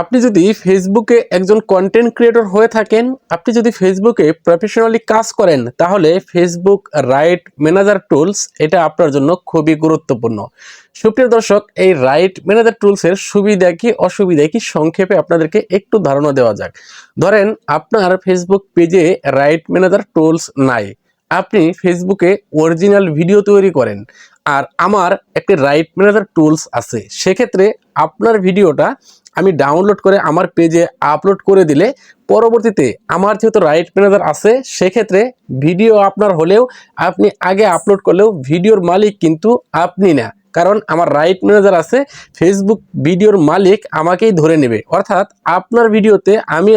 আপনি যদি ফেসবুকে একজন কন্টেন্ট ক্রিয়েটর হয়ে থাকেন, আপনি যদি ফেসবুকে প্রফেশনালি কাজ করেন, তাহলে ফেসবুক রাইট ম্যানেজার টুলস এটা আপনার জন্য খুবই গুরুত্বপূর্ণ। সুপ্রিয় দর্শক, এই রাইট ম্যানেজার টুলসের সুবিধা কি, অসুবিধা কি, সংক্ষেপে আপনাদেরকে একটু ধারণা দেওয়া যাক। ধরেন, আপনার ফেসবুক পেজে রাইট ম্যানেজার টুলস নাই। আপনি ফেসবুকে অরিজিনাল ভিডিও তৈরি করেন, আর আমার একটি রাইট ম্যানেজার টুলস আছে। সেক্ষেত্রে আপনার ভিডিওটা আমি ডাউনলোড করে আমার পেজে আপলোড করে দিলে পরবর্তীতে আমার যেহেতু রাইট ম্যানেজার আছে, সেক্ষেত্রে ভিডিও আপনার হলেও আপনি আগে আপলোড করলেও ভিডিওর মালিক কিন্তু আপনি না। কারণ আমার রাইট ম্যানেজার আছে ফেসবুক ভিডিওর মালিক আমাকেই ধরে নেবে। অর্থাৎ আপনার ভিডিওতে আমি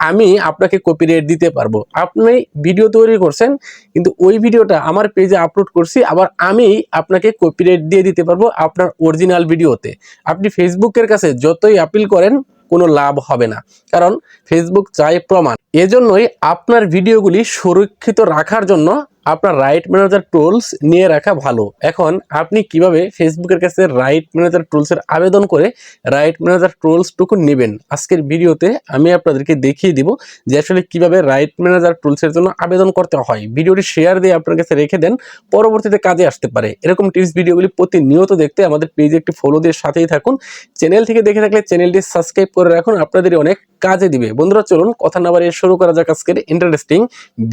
আমি আপনাকে কপিরাইট দিতে পারব। আপনি ভিডিও তৈরি করছেন, কিন্তু ওই ভিডিওটা আমার পেজে আপলোড করছি, আবার আমি আপনাকে কপিরাইট দিয়ে দিতে পারব আপনার অরিজিনাল ভিডিওতে আপনি ফেসবুকের কাছে যতই আপিল করেন, কোনো লাভ হবে না। কারণ ফেসবুক চায় প্রমাণ। এজন্যই আপনার ভিডিওগুলি সুরক্ষিত রাখার জন্য আপনার রাইট ম্যানেজার টুলস নিয়ে রাখা ভালো। এখন আপনি কীভাবে ফেসবুকের কাছে রাইট ম্যানেজার টুলসের আবেদন করে রাইট ম্যানেজার টুলসটুকু নেবেন? আজকের ভিডিওতে আমি আপনাদেরকে দেখিয়ে দিব যে আসলে কীভাবে রাইট ম্যানেজার টুলসের জন্য আবেদন করতে হয়। ভিডিওটি শেয়ার দিয়ে আপনার কাছে রেখে দেন, পরবর্তীতে কাজে আসতে পারে। এরকম টিপস ভিডিওগুলি প্রতিনিয়ত দেখতে আমাদের পেজে একটি ফলো দিয়ে সাথেই থাকুন। চ্যানেল থেকে দেখে থাকলে চ্যানেলটি সাবস্ক্রাইব করে রাখুন, আপনাদের অনেক কাজে দিবে। বন্ধুরা, চলুন কথা না বাড়িয়ে শুরু করা যাক আজকের ইন্টারেস্টিং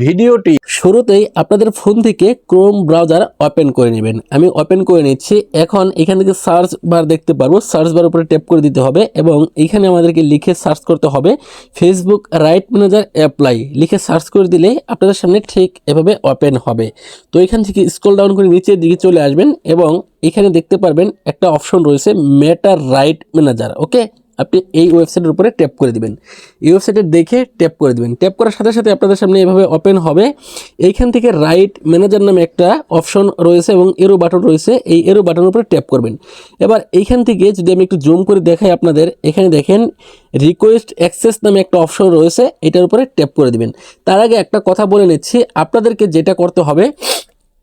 ভিডিওটি শুরুতেই আপনাদের ফোন থেকে ক্রোম ব্রাউজার ওপেন করে নেবেন। আমি ওপেন করে নিচ্ছি। এখন এখান থেকে সার্চ বার দেখতে পারব। সার্চ বার উপরে ট্যাপ করে দিতে হবে এবং এখানে আমাদেরকে লিখে সার্চ করতে হবে ফেসবুক রাইট ম্যানেজার অ্যাপ্লাই লিখে সার্চ করে দিলে আপনাদের সামনে ঠিক এভাবে ওপেন হবে। তো এখান থেকে স্ক্রল ডাউন করে নিচের দিকে চলে আসবেন এবং এখানে দেখতে পারবেন একটা অপশন রয়েছে মেটার রাইট ম্যানেজার ওকে আপনি এই ওয়েবসাইটের উপরে ট্যাপ করে দিবেন। এই ওয়েবসাইটে দেখে ট্যাপ করে দিবেন। ট্যাপ করার সাথে সাথে আপনাদের সামনে এভাবে ওপেন হবে। এইখান থেকে রাইট ম্যানেজার নামে একটা অপশন রয়েছে এবং এরো বাটন রয়েছে। এই এরো বাটনের উপরে ট্যাপ করবেন। এবার এইখান থেকে যদি আমি একটু জুম করে দেখাই আপনাদের, এখানে দেখেন রিকোয়েস্ট অ্যাক্সেস নামে একটা অপশন রয়েছে। এটার উপরে ট্যাপ করে দিবেন। তার আগে একটা কথা বলে নিচ্ছি। আপনাদেরকে যেটা করতে হবে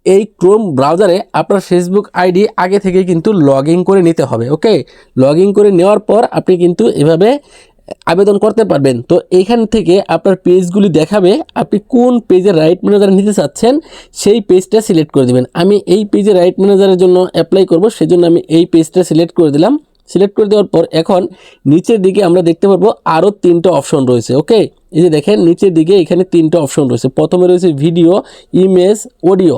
এই ক্রোম ব্রাউজারে আপনার ফেসবুক আইডি আগে থেকে কিন্তু লগ করে নিতে হবে, ওকে? লগ করে নেওয়ার পর আপনি কিন্তু এভাবে আবেদন করতে পারবেন। তো এইখান থেকে আপনার পেজগুলি দেখাবে, আপনি কোন পেজের রাইট ম্যানেজার নিতে চাচ্ছেন, সেই পেজটা সিলেক্ট করে দেবেন। আমি এই পেজে রাইট ম্যানেজারের জন্য অ্যাপ্লাই করব, সেজন্য আমি এই পেজটা সিলেক্ট করে দিলাম। সিলেক্ট করে দেওয়ার পর এখন নিচের দিকে আমরা দেখতে পারব আরও তিনটা অপশন রয়েছে, ওকে? এই যে দেখেন, নিচের দিকে এখানে তিনটা অপশন রয়েছে। প্রথমে রয়েছে ভিডিও ইমেজ অডিও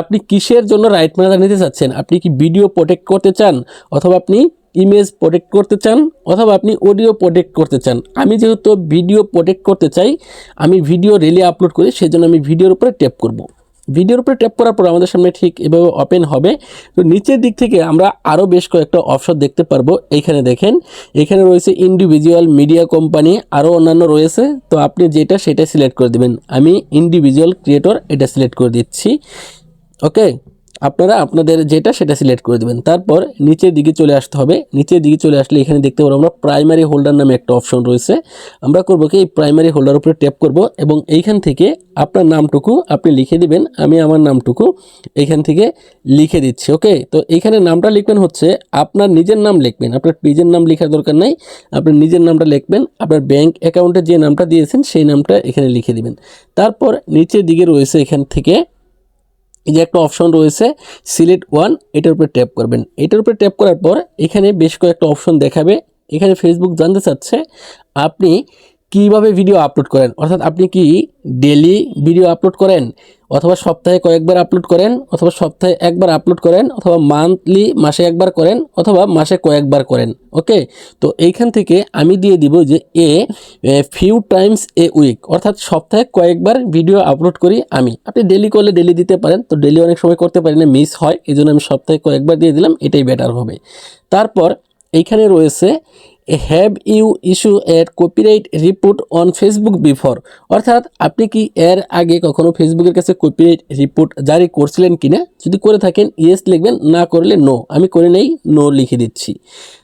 আপনি কিসের জন্য রাইট ম্যানেজার নিতে চাচ্ছেন? আপনি কি ভিডিও প্রোটেক্ট করতে চান? অথবা আপনি ইমেজ প্রোটেক্ট করতে চান? অথবা আপনি অডিও প্রোটেক্ট করতে চান? আমি যেহেতু ভিডিও প্রোটেক্ট করতে চাই, আমি ভিডিও রেলে আপলোড করি, সেজন্য আমি ভিডিওর উপরে ট্যাপ করব। ভিডিওর উপরে ট্যাপ করার পর আমাদের সামনে ঠিক এভাবে ওপেন হবে। তো নিচের দিক থেকে আমরা আরও বেশ কয়েকটা অপশন দেখতে পারব। এইখানে দেখেন, এখানে রয়েছে ইন্ডিভিজুয়াল মিডিয়া কোম্পানি আরও অন্যান্য রয়েছে। তো আপনি যেটা সেটা সিলেক্ট করে দেবেন। আমি ইন্ডিভিজুয়াল ক্রিয়েটর এটা সিলেক্ট করে দিচ্ছি। ওকে আপনারা আপনাদের যেটা সেটা সিলেক্ট করে দেবেন। তারপর নিচের দিকে চলে আসতে হবে। নিচের দিকে চলে আসলে এখানে দেখতে পারব আমরা প্রাইমারি হোল্ডার নামে একটা অপশন রয়েছে। আমরা করব কি, এই প্রাইমারি হোল্ডার উপরে ট্যাপ করব এবং এইখান থেকে আপনার নামটুকু আপনি লিখে দিবেন। আমি আমার নামটুকু এইখান থেকে লিখে দিচ্ছি ওকে তো এইখানে নামটা লিখবেন হচ্ছে আপনার নিজের নাম লিখবেন। আপনার পেজের নাম লেখার দরকার নাই। আপনার নিজের নামটা লিখবেন। আপনার ব্যাংক অ্যাকাউন্টে যে নামটা দিয়েছেন, সেই নামটা এখানে লিখে দিবেন। তারপর নিচের দিকে রয়েছে এখান থেকে এই যে একটা অপশন রয়েছে সিলেক্ট ওয়ান এটার উপরে ট্যাপ করবেন। এটার উপরে ট্যাপ করার পর এখানে বেশ কয়েকটা অপশন দেখাবে। এখানে ফেসবুক জানতে চাচ্ছে, আপনি কীভাবে ভিডিও আপলোড করেন? অর্থাৎ আপনি কি ডেলি ভিডিও আপলোড করেন? অথবা সপ্তাহে কয়েকবার আপলোড করেন, অথবা সপ্তাহে একবার আপলোড করেন, অথবা মান্থলি মাসে একবার করেন, অথবা মাসে কয়েকবার করেন ওকে তো এইখান থেকে আমি দিয়ে দিব যে a few times a week অর্থাৎ সপ্তাহে কয়েকবার ভিডিও আপলোড করি আমি। আপনি ডেলি করলে ডেলি দিতে পারেন, তো ডেলি অনেক সময় করতে পারি না মিস হয় এই জন্য আমি সপ্তাহে কয়েকবার দিয়ে দিলাম, এটাই বেটার হবে। তারপর এইখানে রয়েছে হ্যাভ ইউ ইস্যু এর copyright report on Facebook before অর্থাৎ আপনি কি এর আগে কখনো ফেসবুকের কাছে কপিরাইট রিপোর্ট জারি করছিলেন কিনা? যদি করে থাকেন ইয়েস লিখবেন, না করলে নো আমি করে নেই নো লিখে দিচ্ছি।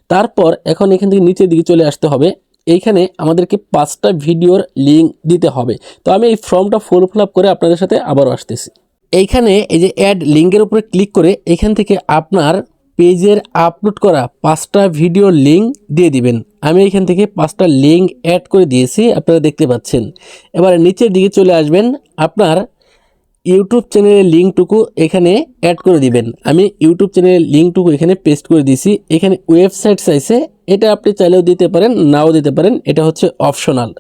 তারপর এখন এখান থেকে নিচের দিকে চলে আসতে হবে। এইখানে আমাদেরকে পাঁচটা ভিডিওর লিঙ্ক দিতে হবে। তো আমি এই ফর্মটা ফুল ফিল করে আপনাদের সাথে আবারও আসতেছি। এইখানে এই যে অ্যাড লিঙ্কের উপরে ক্লিক করে এখান থেকে আপনার পেজের আপলোড করা পাঁচটা ভিডিও লিঙ্ক দিয়ে দিবেন। আমি এখান থেকে পাঁচটা লিঙ্ক অ্যাড করে দিয়েছি, আপনারা দেখতে পাচ্ছেন। এবার নিচের দিকে চলে আসবেন। আপনার ইউটিউব চ্যানেলের লিঙ্কটুকু এখানে অ্যাড করে দিবেন। আমি ইউটিউব চ্যানেলের লিঙ্কটুকু এখানে পেস্ট করে দিয়েছি। এখানে ওয়েবসাইট চাইছে এটা আপনি চাইলেও দিতে পারেন, নাও দিতে পারেন। এটা হচ্ছে অপশনাল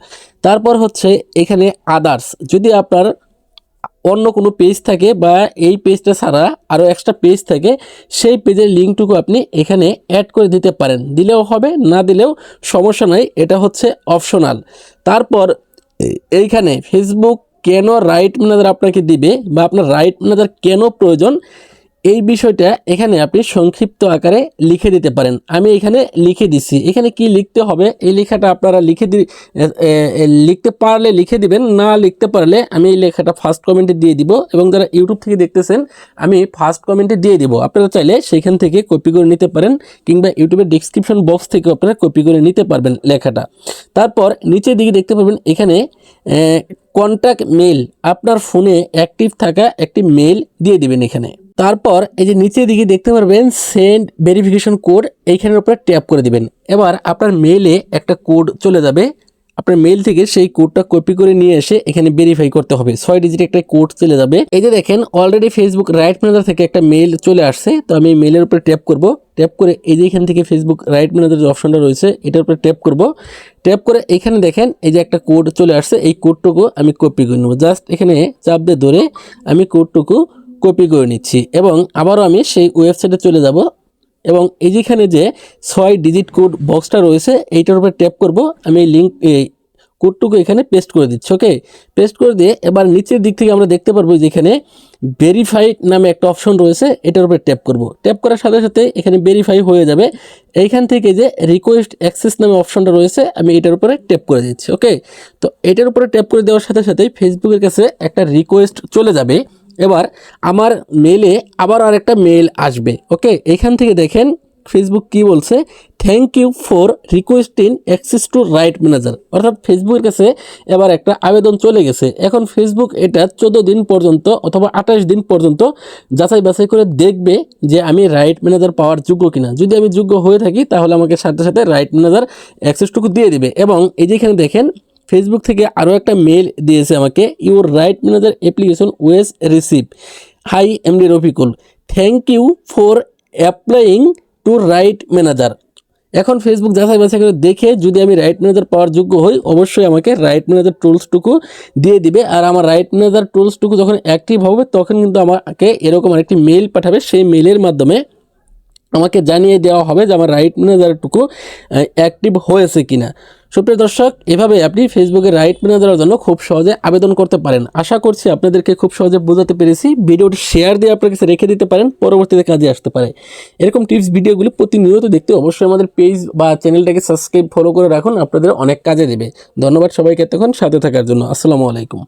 তারপর হচ্ছে এখানে আদার্স যদি আপনার অন্য কোনো পেজ থাকে বা এই পেজটা ছাড়া আরও এক্সট্রা পেজ থাকে, সেই পেজের লিঙ্কটুকু আপনি এখানে অ্যাড করে দিতে পারেন। দিলেও হবে, না দিলেও সমস্যা নাই, এটা হচ্ছে অপশনাল তারপর, এইখানে ফেসবুক কেন রাইট ম্যানেজার আপনাকে দিবে বা আপনার রাইট ম্যানেজার কেন প্রয়োজন এই বিষয়টা এখানে আপনি সংক্ষিপ্ত আকারে লিখে দিতে পারেন। আমি এখানে লিখে দিছি। এখানে কি লিখতে হবে? এই লেখাটা আপনারা লিখে দি লিখতে পারলে লিখে দিবেন, না লিখতে পারলে আমি এই লেখাটা ফার্স্ট কমেন্টে দিয়ে দিব এবং যারা ইউটিউব থেকে দেখতেছেন, আমি ফার্স্ট কমেন্টে দিয়ে দিব। আপনারা চাইলে সেখান থেকে কপি করে নিতে পারেন কিংবা ইউটিউবের ডিসক্রিপশন বক্স থেকে আপনারা কপি করে নিতে পারবেন লেখাটা। তারপর নিচের দিকে দেখতে পাবেন এখানে কন্ট্যাক্ট মেল আপনার ফোনে অ্যাক্টিভ থাকা একটি মেল দিয়ে দিবেন এখানে। তারপর এই যে নিচের দিকে দেখতে পারবেন সেন্ড ভেরিফিকেশন কোড এইখানের উপরে ট্যাপ করে দিবেন। এবার আপনার মেইলে একটা কোড চলে যাবে। আপনার মেইল থেকে সেই কোডটা কপি করে নিয়ে এসে এখানে ভেরিফাই করতে হবে। ছয় ডিজিট একটা কোড চলে যাবে। এই যে দেখেন অলরেডি ফেসবুক রাইট ম্যানেজার থেকে একটা মেইল চলে আসছে। তো আমি মেইলের উপরে ট্যাপ করব। ট্যাপ করে এই যে এখান থেকে ফেসবুক রাইট ম্যানেজার যে অপশনটা রয়েছে, এটার উপরে ট্যাপ করব। ট্যাপ করে এখানে দেখেন, এই যে একটা কোড চলে আসছে। এই কোডটুকু আমি কপি করে নেব। জাস্ট এখানে চাপ দিয়ে ধরে আমি কোডটুকু কপি করে নিচ্ছি এবং আবারও আমি সেই ওয়েবসাইটে চলে যাব এবং এই যেখানে যে ছয় ডিজিট কোড বক্সটা রয়েছে, এইটার উপরে ট্যাপ করব। আমি এই লিঙ্ক এই কোডটুকু এখানে পেস্ট করে দিচ্ছি ওকে পেস্ট করে দিয়ে এবার নিচের দিক থেকে আমরা দেখতে পারব যেখানে ভেরিফাইড নামে একটা অপশন রয়েছে, এটার উপরে ট্যাপ করব। ট্যাপ করার সাথে সাথে এখানে ভেরিফাই হয়ে যাবে। এইখান থেকে যে রিকোয়েস্ট অ্যাক্সেস নামে অপশনটা রয়েছে, আমি এটার উপরে ট্যাপ করে দিচ্ছি ওকে তো এটার উপরে ট্যাপ করে দেওয়ার সাথে সাথেই ফেসবুকের কাছে একটা রিকোয়েস্ট চলে যাবে। এবার আমার মেলে আবার আরেকটা মেল আসবে ওকে এখান থেকে দেখেন ফেসবুক কি বলছে? Thank you for requesting access to right manager অর্থাৎ ফেসবুকের কাছে এবার একটা আবেদন চলে গেছে। এখন ফেসবুক এটা চোদ্দ দিন পর্যন্ত অথবা আঠাশ দিন পর্যন্ত যাচাই বাছাই করে দেখবে যে আমি রাইট ম্যানেজার পাওয়ার যোগ্য কিনা। যদি আমি যোগ্য হয়ে থাকি, তাহলে আমাকে সাথে সাথে রাইট ম্যানেজার অ্যাক্সেসটুকু দিয়ে দিবে। এবং এই যেখানে দেখেন ফেসবুক থেকে আরও একটা মেল দিয়েছে আমাকে your right manager application was received hi MD Rafiqul thank you for applying to right manager এখন ফেসবুক যাচাই বাছাই করে দেখে যদি আমি রাইট ম্যানেজার পাওয়ার যোগ্য হই, অবশ্যই আমাকে রাইট ম্যানেজার টুলসটুকু দিয়ে দিবে। আর আমার রাইট ম্যানেজার টুলসটুকু যখন অ্যাক্টিভ হবে, তখন কিন্তু আমাকে এরকম আরেকটি মেল পাঠাবে। সেই মেলের মাধ্যমে আমাকে জানিয়ে দেওয়া হবে যে আমার রাইট ম্যানেজারটুকু অ্যাক্টিভ হয়েছে কিনা। সুপ্রিয় দর্শক, এভাবে আপনি ফেসবুকে রাইট মেনে দেওয়ার জন্য খুব সহজে আবেদন করতে পারেন। আশা করছি আপনাদেরকে খুব সহজে বোঝাতে পেরেছি। ভিডিওটি শেয়ার দিয়ে আপনার কাছে রেখে দিতে পারেন, পরবর্তীতে কাজে আসতে পারে। এরকম টিপস ভিডিওগুলি প্রতিনিয়ত দেখতে অবশ্যই আমাদের পেজ বা চ্যানেলটাকে সাবস্ক্রাইব ফলো করে রাখুন, আপনাদের অনেক কাজে দেবে। ধন্যবাদ সবাইকে এতক্ষণ সাথে থাকার জন্য। আসসালামু আলাইকুম।